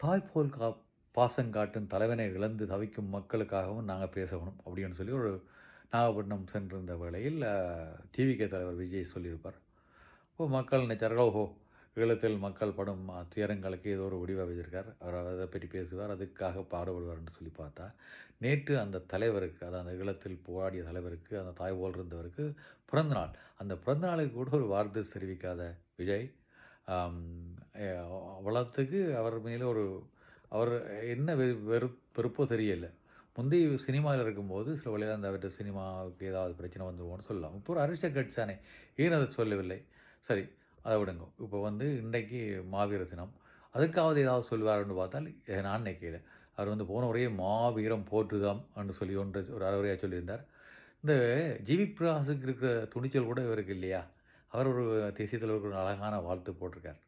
தாய் போல் கா பாசம் காட்டும் தலைவனை இழந்து தவிக்கும் மக்களுக்காகவும் நாங்கள் பேசணும் அப்படின்னு சொல்லி ஒரு நாகப்பட்டினம் சென்றிருந்த வேளையில் டிவிகே தலைவர் விஜய் சொல்லியிருப்பார். இப்போ மக்கள் நினைச்சார்கள் ஓஹோ ஈழத்தில் மக்கள் படும் துயரங்களுக்கு ஏதோ ஒரு முடிவாக வச்சிருக்கார் அவர் அதை பற்றி பேசுவார் அதுக்காக பாடுபடுவார்னு சொல்லி பார்த்தா நேற்று அந்த தலைவருக்கு அதாவது அந்த ஈழத்தில் போராடிய தலைவருக்கு அந்த தாய் போல் இருந்தவருக்கு பிறந்தநாள். அந்த பிறந்தநாளுக்கு கூட ஒரு வார்த்தை தெரிவிக்காத விஜய் வளத்துக்கு அவர் மேலே ஒரு அவர் என்ன வெறு வெறு வெறுப்போ தெரியலை. முந்தைய சினிமாவில் இருக்கும்போது சில வழியில் அந்த அவர்கிட்ட சினிமாவுக்கு ஏதாவது பிரச்சனை வந்துருவோம்னு சொல்லலாம். இப்போ ஒரு அரசியல் கட்சானே ஏன் அதை சொல்லவில்லை? சரி அதை விடுங்க. இப்போ வந்து இன்றைக்கு மாவீர தினம் அதுக்காவது ஏதாவது சொல்லுவாருன்னு பார்த்தால் நான் நினைக்கல. அவர் வந்து போன ஒரே மாவீரம் போற்றுதாம் என்று சொல்லி ஒன்று ஒரு அறவுரையாக சொல்லியிருந்தார். இந்த ஜிவி பிரகாசுக்கு இருக்கிற துணிச்சல் கூட இவருக்கு இல்லையா? அவர் ஒரு தேசிய தலைவருக்கு ஒரு அழகான வாழ்த்து போட்டிருக்கார்.